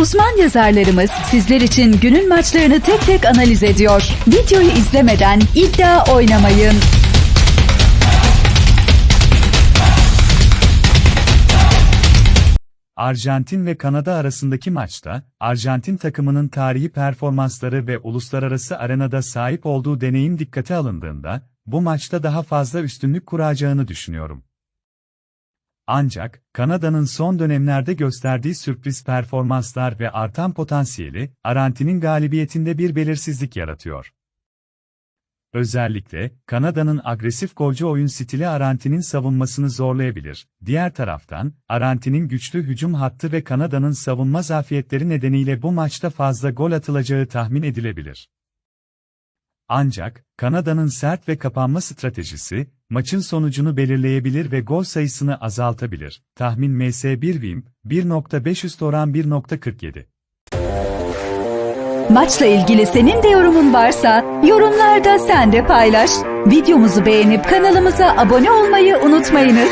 Uzman yazarlarımız sizler için günün maçlarını tek tek analiz ediyor. Videoyu izlemeden iddia oynamayın. Arjantin ve Kanada arasındaki maçta, Arjantin takımının tarihi performansları ve uluslararası arenada sahip olduğu deneyim dikkate alındığında, bu maçta daha fazla üstünlük kuracağını düşünüyorum. Ancak, Kanada'nın son dönemlerde gösterdiği sürpriz performanslar ve artan potansiyeli, Arjantin'in galibiyetinde bir belirsizlik yaratıyor. Özellikle, Kanada'nın agresif golcü oyun stili Arjantin'in savunmasını zorlayabilir. Diğer taraftan, Arjantin'in güçlü hücum hattı ve Kanada'nın savunma zafiyetleri nedeniyle bu maçta fazla gol atılacağı tahmin edilebilir. Ancak, Kanada'nın sert ve kapanma stratejisi, maçın sonucunu belirleyebilir ve gol sayısını azaltabilir. Tahmin MS1 Wim, 1.5 oran 1.47. Maçla ilgili senin de yorumun varsa yorumlarda sen de paylaş. Videomuzu beğenip kanalımıza abone olmayı unutmayınız.